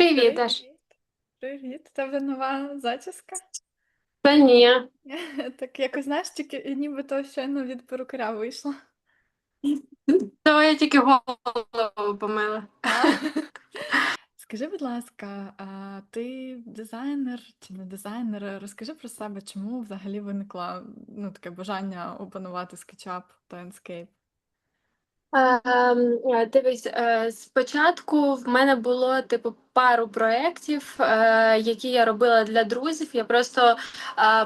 Привіт, Привіт, Аш. привіт. В Тебе нова зачіска? Та ні. Так якось знаєш, тільки нібито щойно від перукаря вийшла. То я тільки голову помила. Скажи, будь ласка, а ти дизайнер чи не дизайнер? Розкажи про себе, чому взагалі виникло ну, таке бажання опанувати SketchUp та Enscape? Ем, е, Дивись, е, спочатку в мене було типу пару проєктів, е, які я робила для друзів. Я просто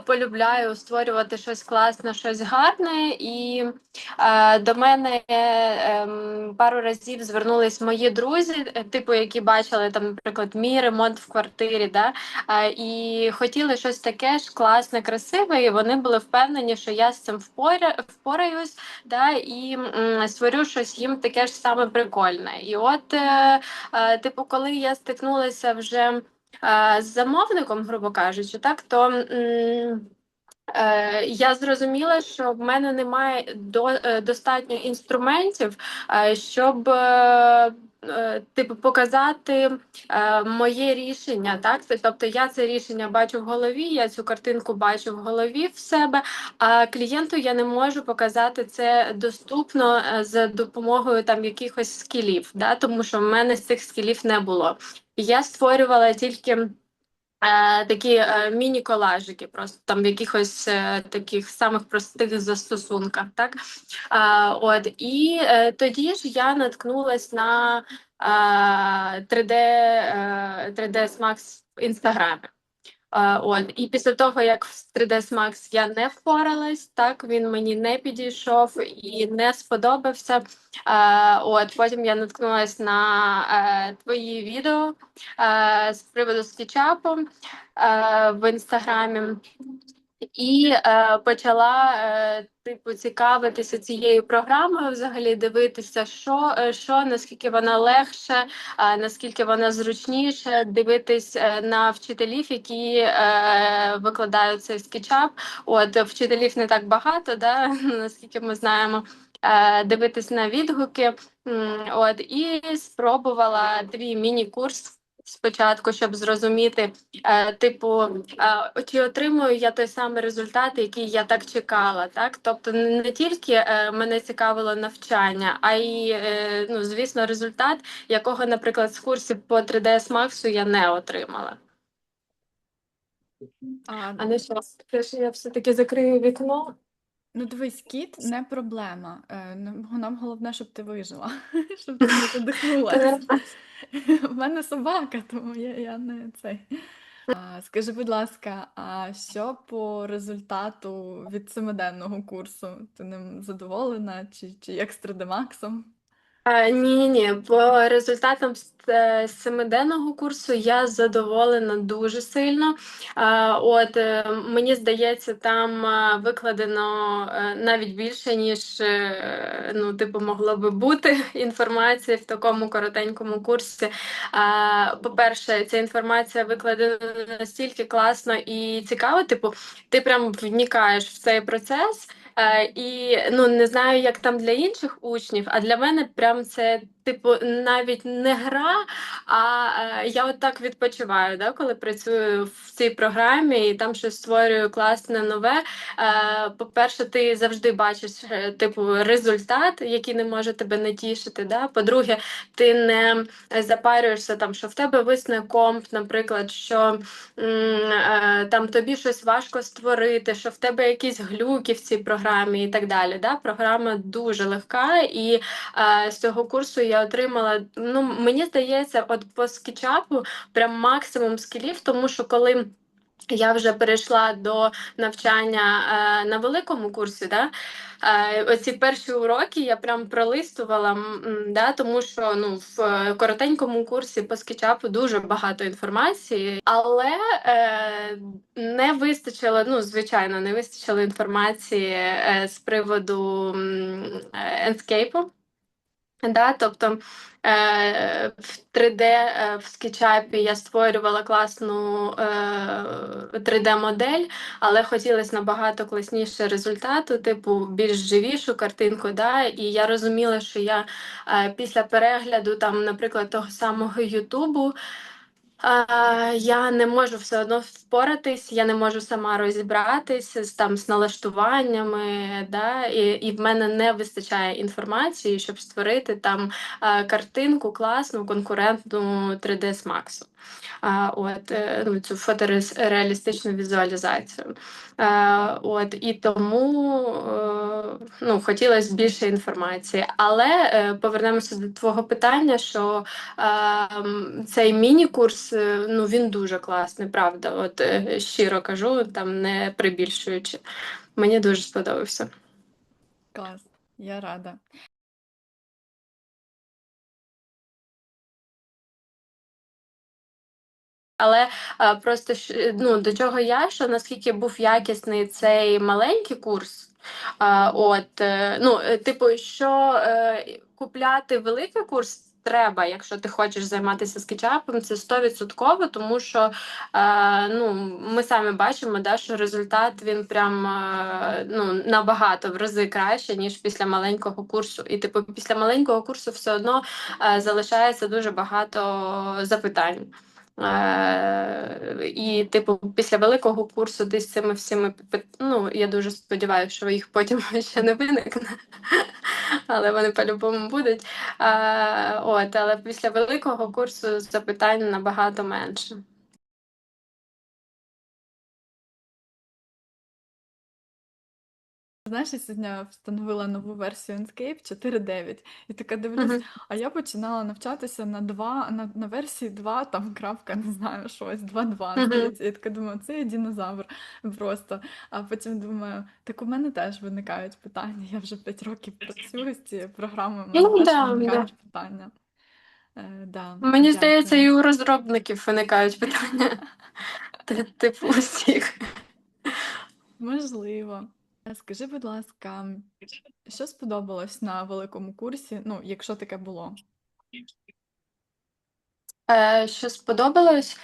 полюбляю створювати щось класне, щось гарне. І до мене ем, пару разів звернулись мої друзі, е, типу, які бачили там, наприклад, мій ремонт в квартирі, да, і хотіли щось таке ж класне, красиве, і вони були впевнені, що я з цим впора, впораюсь, да, і м, створю щось їм таке ж саме прикольне. І от, е, е, типу, коли я стикнулася вже з замовником, грубо кажучи, так, то. Я зрозуміла, що в мене немає до, е, достатньо інструментів, е, щоб е, е, типу показати е, моє рішення. Так, тобто я це рішення бачу в голові, я цю картинку бачу в голові в себе, а клієнту я не можу показати це доступно е, за допомогою там якихось скілів, да, тому що в мене з цих скілів не було. Я створювала тільки. Е, такі е, міні-колажики, просто там в якихось е, таких самих простих застосунках. Так? От, і тоді ж я наткнулась на е, 3D, е, 3ds Max в інстаграмі. Е, От і після того, як в 3ds Max я не впоралась, так він мені не підійшов і не сподобався. Е, От потім я наткнулась на е, твої відео з приводу скетчапу е, в інстаграмі. І е, почала е, типу цією програмою, взагалі дивитися, що, е, що наскільки вона легше, е, наскільки вона зручніше, дивитись е, на вчителів, які е, викладають цей скетчап. От вчителів не так багато, да, наскільки ми знаємо. Е, дивитись на відгуки, от і спробувала твій міні-курс спочатку, щоб зрозуміти, е, типу, е, чи отримую я той самий результат, який я так чекала. Так, тобто не тільки е, мене цікавило навчання, а й е, ну, звісно, результат, якого, наприклад, з курсів по 3ds Max я не отримала. А, А не що, що я все таки закрию вікно. Ну дивись, кіт не проблема. Е, нам нам головне, щоб ти вижила, щоб ти не задихнулася. У мене собака, тому я, я не цей. А, скажи, будь ласка, а що по результату від семиденного курсу? Ти ним задоволена? Чи, чи як з 3D Max? Ні, ні, ні. По результатам е, семиденного курсу я задоволена дуже сильно. Е, От е, мені здається, там е, викладено е, навіть більше, ніж е, ну, типу, могло би бути інформації в такому коротенькому курсі. Е, По-перше, ця інформація викладена настільки класно і цікаво. Типу, ти прям вникаєш в цей процес. Е, і ну не знаю, як там для інших учнів, а для мене прям це типу навіть не гра. А е, я от так відпочиваю, да, коли працюю в цій програмі і там щось створюю класне нове. Е, По-перше, ти завжди бачиш типу результат, який не може тебе не тішити. Да? По-друге, ти не запарюєшся там, що в тебе висне комп, наприклад, що там тобі щось важко створити, що в тебе якісь глюки в цій програмі і так далі. Да? Програма дуже легка, і е, з цього курсу я отримала. Ну мені здається, от по скетчапу прям максимум скілів, тому що коли. Я вже перейшла до навчання е, на великому курсі, да? Е, оці перші уроки я прям пролистувала, м, да, тому що ну, в е, коротенькому курсі по скетчапу дуже багато інформації, але е, не вистачило, ну, звичайно, не вистачило інформації е, з приводу е, Enscape. Да, тобто е, в 3D е, в SketchUp я створювала класну е, 3D-модель, але хотілося набагато класніше результату, типу більш живішу картинку. Да? І я розуміла, що я е, після перегляду, там, наприклад, того самого Ютубу. Я не можу все одно впоратись, я не можу сама розібратися з там з налаштуваннями, да, і, і в мене не вистачає інформації, щоб створити там картинку класну, конкурентну 3D з. А, от, е, ну, цю фотореалістичну візуалізацію. А, от, і тому е, ну, хотілося більше інформації. Але е, повернемося до твого питання, що е, цей міні-курс е, ну, він дуже класний, правда. От е, щиро кажу, там не прибільшуючи. Мені дуже сподобався. Клас, я рада. Але а, просто ну, до чого я, що наскільки був якісний цей маленький курс, а, от, е, ну, е, типу, що е, купляти великий курс треба, якщо ти хочеш займатися скетчапом, це 100%, тому що е, ну, ми самі бачимо, да, що результат він прям е, ну, набагато в рази краще, ніж після маленького курсу. І типу, після маленького курсу все одно е, залишається дуже багато запитань. Е, і, типу, після великого курсу десь цими всіми ну, я дуже сподіваюся, що їх потім ще не виникне, але вони по-любому будуть. Е, от, але після великого курсу запитань набагато менше. Знаєш, я сьогодні встановила нову версію Enscape 4.9 і така дивлюсь, Мгм. а я починала навчатися на 2, на, на версії 2, там крапка, не знаю, щось, 2.2, Мгм. здається. Я така думаю, це я динозавр просто. А потім думаю, так у мене теж виникають питання. Я вже 5 років працюю з цією програмою, у Ну, мене теж да, виникають питання. Е, да, Мені здається, і у розробників виникають питання. Ти- Типу усіх. Можливо. Скажи, будь ласка, що сподобалось на великому курсі? Ну, якщо таке було. Е, що сподобалось?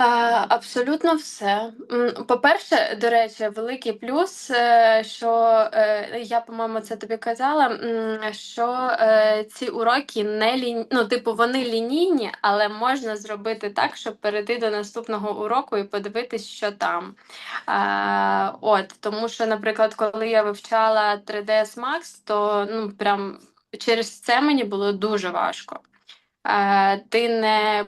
Е, Абсолютно все. По-перше, до речі, великий плюс, е, що е, я, по-моєму, це тобі казала, що ці уроки не лі... ну, типу, вони лінійні, але можна зробити так, щоб перейти до наступного уроку і подивитись, що там. От, тому що, наприклад, коли я вивчала 3ds Max, то ну, прям через це мені було дуже важко. Ти не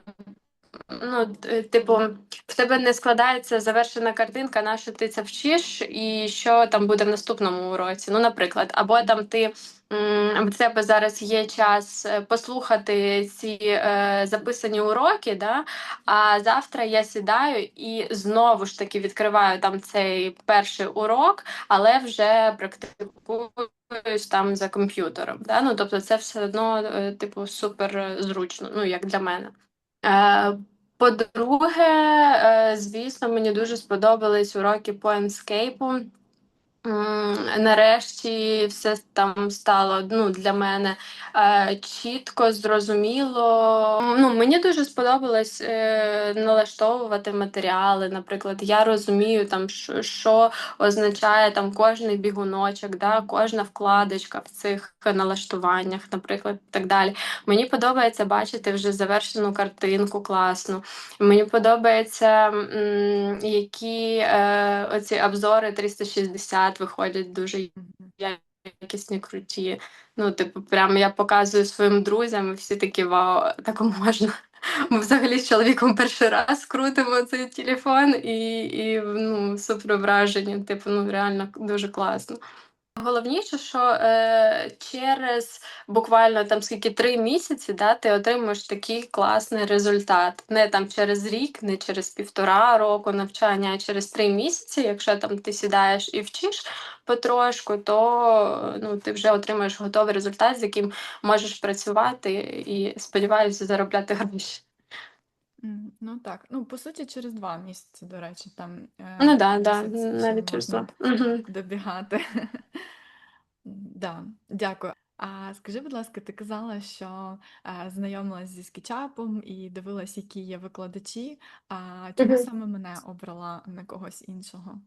Ну, типу, в тебе не складається завершена картинка, на що ти це вчиш, і що там буде в наступному уроці. Ну, наприклад, або там ти в тебе зараз є час е, послухати ці е, записані уроки, да? а завтра я сідаю і знову ж таки відкриваю там цей перший урок, але вже практикуюсь там за комп'ютером. Да? Ну, тобто, це все одно, е, типу, супер зручно, ну, як для мене. Е, по-друге, е, звісно, мені дуже сподобались уроки по енскейпу. Нарешті все там стало ну, для мене е, чітко, зрозуміло. Ну, мені дуже сподобалось е, налаштовувати матеріали. Наприклад, я розумію, там, що, що означає там кожний бігуночок, да, кожна вкладочка в цих налаштуваннях, наприклад, і так далі. Мені подобається бачити вже завершену картинку класну. Мені подобається, м, які е, оці обзори 360 виходять дуже якісні, круті. Ну, типу, прямо я показую своїм друзям, і всі такі вау, так можна. Ми взагалі з чоловіком перший раз крутимо цей телефон і, і ну, супер враження. Типу, ну реально дуже класно. Головніше, що е, через буквально там скільки три місяці, да, ти отримуєш такий класний результат. Не там через рік, не через півтора року навчання, а через три місяці. Якщо там ти сідаєш і вчиш потрошку, то ну, ти вже отримуєш готовий результат, з яким можеш працювати і сподіваюся заробляти гроші. М, Ну так, ну по суті, через два місяці, до речі, там е, Ну да, да, місяць ще навіть через можна два. Добігати. Да, дякую. А скажи, будь ласка, ти казала, що е, знайомилась зі скетчапом і дивилась, які є викладачі. А чому саме мене обрала, а не когось іншого?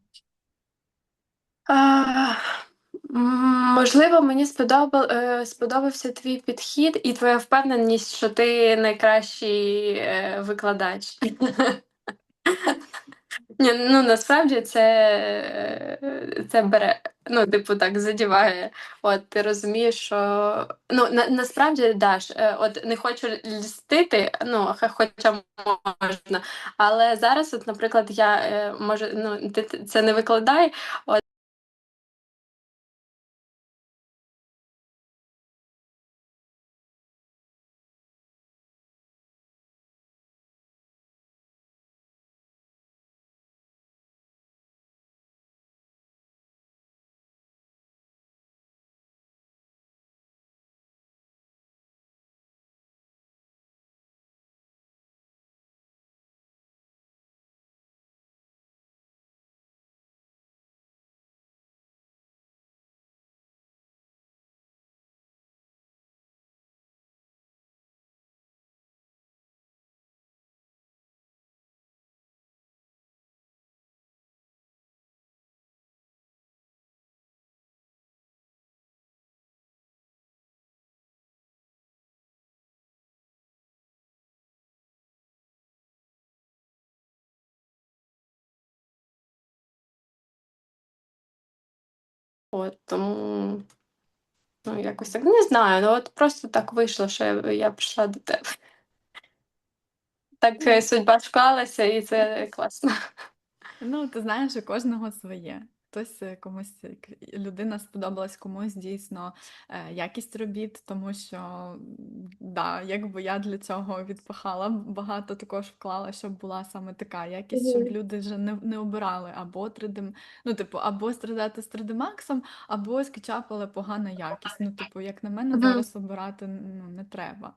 А, Можливо, мені е, сподобався твій підхід і твоя впевненість, що ти найкращий е, викладач. Ні, ну насправді це, е, це бере, ну, типу, так задіває. От ти розумієш, що ну на, насправді Даш, от не хочу льстити, ну хоча можна. Але зараз, от, наприклад, я може, ну ти це не викладай. От от тому. Ну, якось так не знаю. Ну от просто так вийшло, що я, я прийшла до тебе. Так е, судьба склалася, і це класно. Ну, ти знаєш, у кожного своє. Хтось е, комусь е, людина сподобалась комусь дійсно е, якість робіт, тому що да, якби я для цього відпахала, багато також вклала, щоб була саме така якість, щоб люди вже не, не обирали або 3D, ну, типу, або страдати з 3D Max, або скетчапали погана якість. Ну, типу, як на мене, зараз обирати ну, не треба.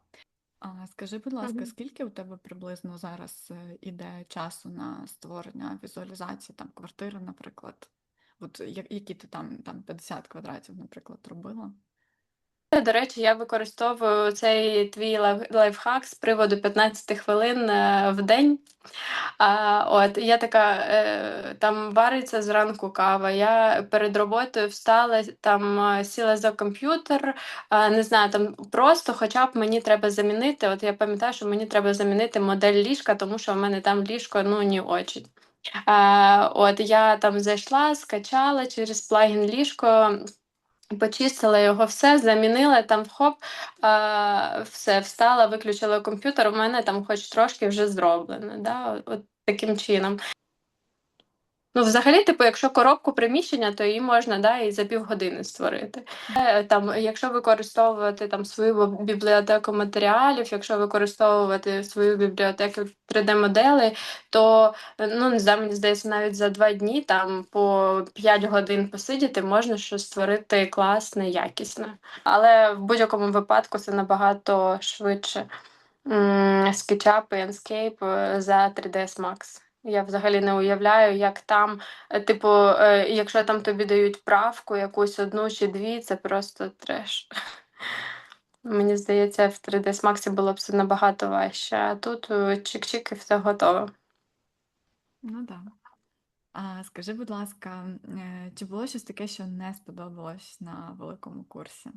А скажи, будь ласка, скільки у тебе приблизно зараз іде часу на створення візуалізації там квартири, наприклад? От які ти там, там 50 квадратів, наприклад, робила? До речі, я використовую цей твій лайфхак з приводу 15 хвилин е, в день. А, от я така, е, там вариться зранку кава. Я перед роботою встала, там е, сіла за комп'ютер. е, не знаю, там просто, хоча б мені треба замінити. От я пам'ятаю, що мені треба замінити модель ліжка, тому що в мене там ліжко ну ні очі. От я там зайшла, скачала через плагін ліжко. Почистила його все, замінила там хоп, а, все, встала, виключила комп'ютер. У мене там хоч трошки вже зроблено. Да? От таким чином. Ну, взагалі, типу, якщо коробку приміщення, то її можна да, і за півгодини створити. Е, Там, якщо використовувати там свою бібліотеку матеріалів, якщо використовувати свою бібліотеку 3D-моделей, то ну не знаю, мені здається, навіть за два дні там по 5 годин посидіти можна щось створити класне, якісне. Але в будь-якому випадку це набагато швидше. SketchUp і Enscape е, за 3ds Max. Я взагалі не уявляю, як там, е, типу, е, якщо там тобі дають правку якусь одну чи дві, це просто треш. Мені здається, в 3ds Max було б це набагато важче, а тут е, чик-чик і все готово. Ну так. А скажи, будь ласка, чи було щось таке, що не сподобалось на великому курсі?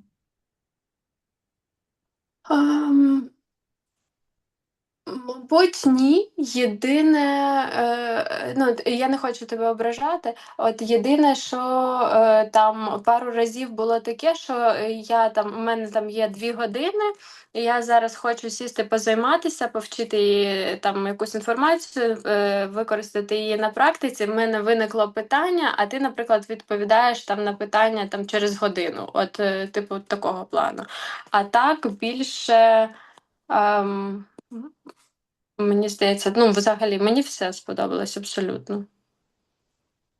Ам, Мабуть, ні. Єдине, е, ну, я не хочу тебе ображати. От єдине, що е, там пару разів було таке, що я там, у мене там є дві години, і я зараз хочу сісти позайматися, повчити її там якусь інформацію, е, використати її на практиці. В мене виникло питання, а ти, наприклад, відповідаєш там на питання там через годину. От, е, типу, такого плану. А так більше. Ем, Мені здається, ну, взагалі, мені все сподобалось абсолютно.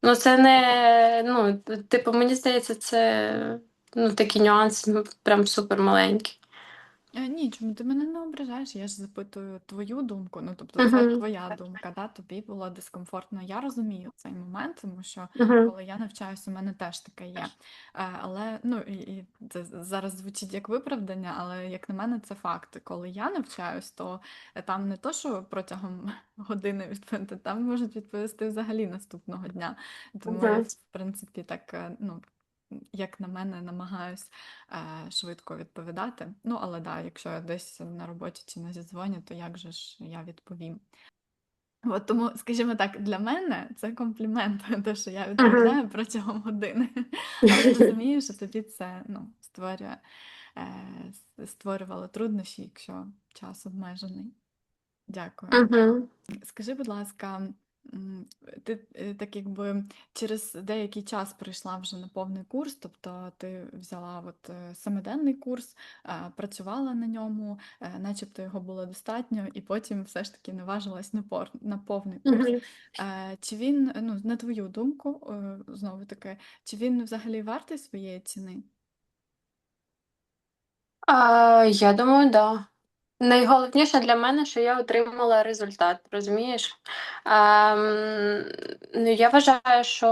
Ну, це не, ну, типу, мені здається, це ну, такі нюанси, прям супер маленькі. Е, Ні, чому ти мене не ображаєш? Я ж запитую твою думку. Ну, тобто, це Угу, твоя думка, да? Тобі було дискомфортно. Я розумію цей момент, тому що угу, коли я навчаюсь, у мене теж таке є. Е, Але ну і, і це зараз звучить як виправдання, але як на мене, це факт. Коли я навчаюсь, то е, там не то, що протягом години відповідати, там можуть відповісти взагалі наступного дня. Тому угу. в принципі, так е, ну. Як на мене, намагаюсь е, швидко відповідати. Ну, але да, якщо я десь на роботі чи на зідзвоні, то як же ж я відповім? От тому, скажімо так, для мене це комплімент, те, що я відповідаю протягом години. Але розумію, що тобі це ну, створює, е, створювало труднощі, якщо час обмежений. Дякую. Скажи, будь ласка, ти е, так якби через деякий час прийшла вже на повний курс, тобто ти взяла от е, семиденний курс, працювала на ньому, е, начебто його було достатньо, і потім все ж таки наважилась на пор на повний курс. Е, Чи він, ну, на твою думку, знову таки, чи він взагалі вартий своєї ціни? А, я думаю, да. Найголовніше для мене, що я отримала результат, розумієш? Ем, ну, я вважаю, що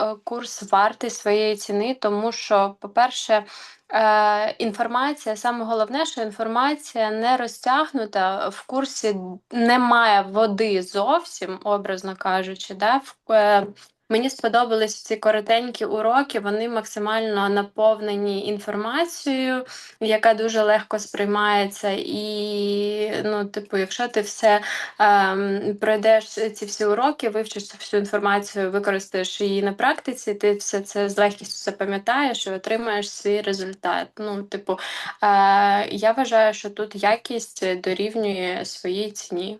е, курс вартий своєї ціни, тому що, по-перше, е, інформація, саме головне, що інформація не розтягнута, в курсі немає води зовсім, образно кажучи. Да? В, е, Мені сподобались ці коротенькі уроки, вони максимально наповнені інформацією яка дуже легко сприймається, і ну, типу, якщо ти все ем, пройдеш ці всі уроки, вивчиш цю всю інформацію, використаєш її на практиці, ти все це з легкістю запам'ятаєш і отримаєш свій результат. Ну, типу, е, я вважаю, що тут якість дорівнює своїй ціні.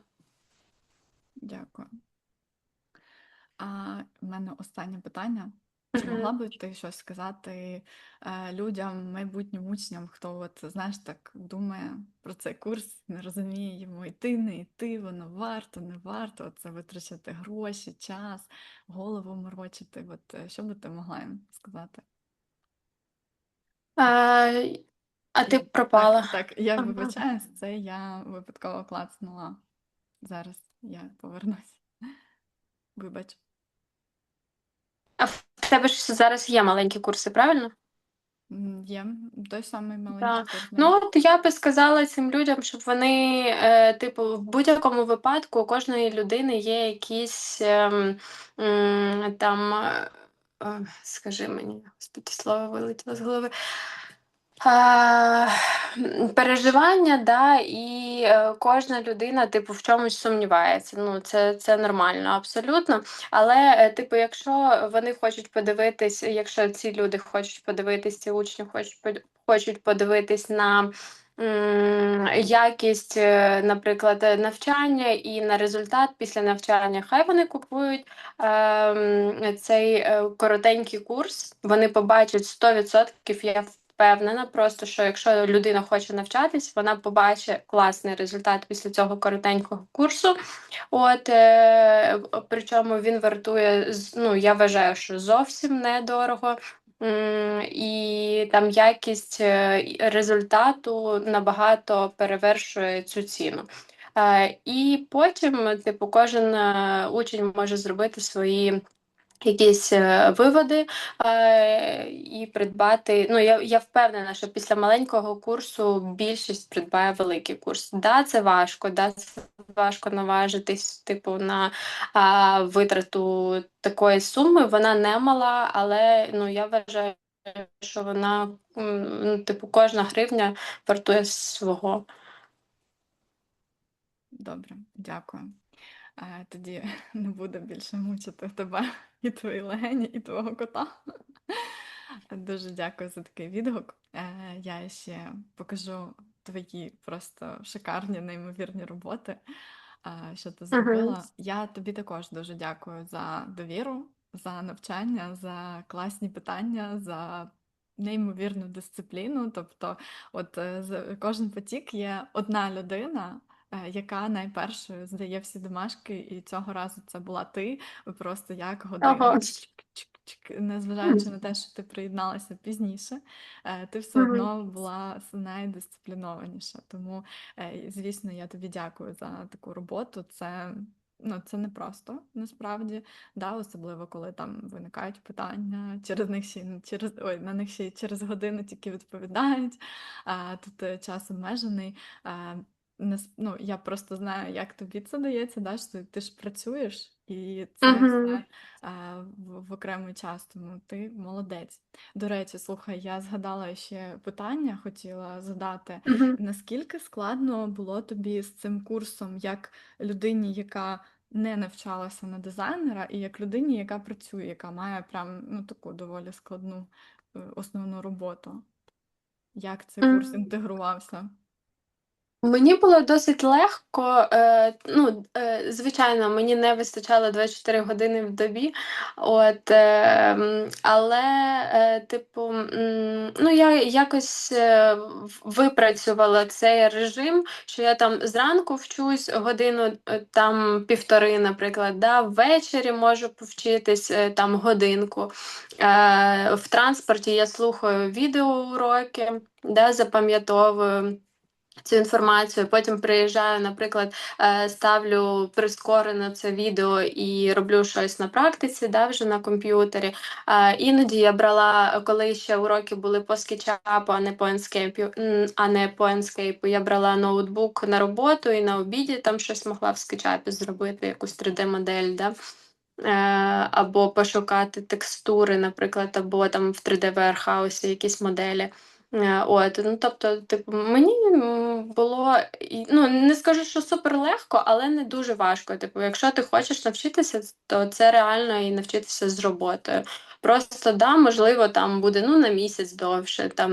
Дякую. А в мене останнє питання. Чи Мгм. могла би ти щось сказати е, людям, майбутнім учням, хто от, знаєш, так думає про цей курс, не розуміє йому йти, не йти, воно варто, не варто, це витрачати гроші, час, голову морочити. От е, що би ти могла їм сказати? Е, а ти Так, пропала. так, я Ага. вибачаюсь, це я випадково клацнула. Зараз я повернусь. Вибач. А в тебе ж зараз є маленькі курси, правильно? М, Є той самий Так. маленький курс. да. Ну, от я би сказала цим людям, щоб вони, е, типу, в будь-якому випадку у кожної людини є якісь ем, м, там, е, е, скажи мені, господи, слово вилетіло з голови. Переживання, да, і е, кожна людина, типу, в чомусь сумнівається. Ну, це, це нормально, абсолютно. Але, е, типу, якщо вони хочуть подивитись, якщо ці люди хочуть подивитись, ці учні хочуть хочуть подивитись на якість, е, наприклад, навчання і на результат після навчання, хай вони купують ем, цей е, коротенький курс. Вони побачать 100%, я впевнена, просто що якщо людина хоче навчатись, вона побачить класний результат після цього коротенького курсу. От е, причому він вартує ну, я вважаю, що зовсім недорого. І там якість е, результату набагато перевершує цю ціну. Е, І потім, типу, кожен е, учень може зробити свої якісь е, виводи е, і придбати. Ну, я, я впевнена, що після маленького курсу більшість придбає великий курс. Да, це важко, да, це важко наважитись, типу, на а, витрату такої суми. Вона не мала, але ну, я вважаю, що вона, ну, типу, кожна гривня вартує свого. Добре, дякую. Е, Тоді не буду більше мучити тебе і твої легені, і твого кота. Дуже дякую за такий відгук. Е, Я ще покажу твої просто шикарні, неймовірні роботи, е, що ти зробила. Я тобі також дуже дякую за довіру, за навчання, за класні питання, за неймовірну дисципліну. Тобто, от е, з- кожен потік є одна людина. Е, Яка найпершою здає всі домашки, і цього разу це була ти. Ви просто як година, незважаючи на те, що ти приєдналася пізніше, е, ти все одно була найдисциплінованіша. Тому, е, звісно, я тобі дякую за таку роботу. Це, ну, це непросто насправді, да, особливо коли там виникають питання, через них ще через ой, на них ще через годину тільки відповідають. А тут час обмежений. Нас- ну, я просто знаю, як тобі це дається, да, що ти ж працюєш, і це Мгм. все а, в, в окремий час, тому ти молодець. До речі, слухай, я згадала ще питання, хотіла задати. Мгм. Наскільки складно було тобі з цим курсом, як людині, яка не навчалася на дизайнера, і як людині, яка працює, яка має прям ну, таку доволі складну е, основну роботу? Як цей курс М. інтегрувався? Мені було досить легко. Е, ну, е, звичайно, мені не вистачало 24 години в добі. От, е, але, типу, ну, я якось випрацювала цей режим, що я там зранку вчусь годину, там півтори, наприклад, да, ввечері можу повчитись там годинку. В транспорті я слухаю відеоуроки, да, запам'ятовую цю інформацію. Потім приїжджаю, наприклад, е, ставлю прискорено це відео і роблю щось на практиці, да, вже на комп'ютері. Е, Іноді я брала, коли ще уроки були по скетчапу, а не по м, а не по Enscape, я брала ноутбук на роботу і на обіді там щось могла в скетчапі зробити, якусь 3D-модель. Да? Е, або пошукати текстури, наприклад, або там в 3D Warehouse якісь моделі. Е, От, ну тобто, типу, мені було і- ну не скажу, що супер легко, але не дуже важко. Типу, якщо ти хочеш навчитися, то це реально і навчитися з роботою. Просто да, можливо, там буде ну на місяць довше. Там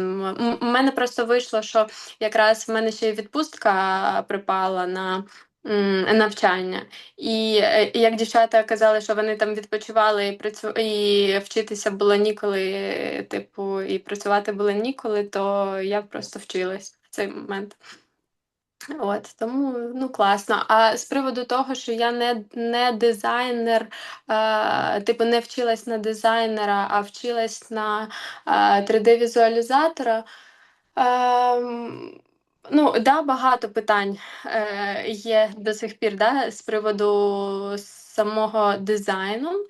у мене просто вийшло, що якраз в мене ще й відпустка припала на навчання. І е, як дівчата казали, що вони там відпочивали і працю... і вчитися було ніколи, е, типу, і працювати було ніколи, то я просто вчилась в цей момент. От тому ну класно. А з приводу того, що я не, не дизайнер, е, типу не вчилась на дизайнера, а вчилась на е, 3D-візуалізатора. Ем, ну, да, багато питань е, є до сих пір, да, з приводу самого дизайну.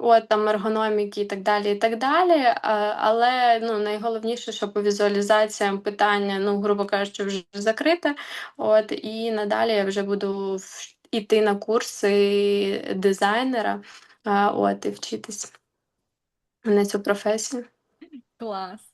От там ергономіки і так далі, і так далі. Але ну, найголовніше, що по візуалізаціям питання, ну, грубо кажучи, вже закрите. От, і надалі я вже буду іти на курси дизайнера, от, і вчитись на цю професію. Клас.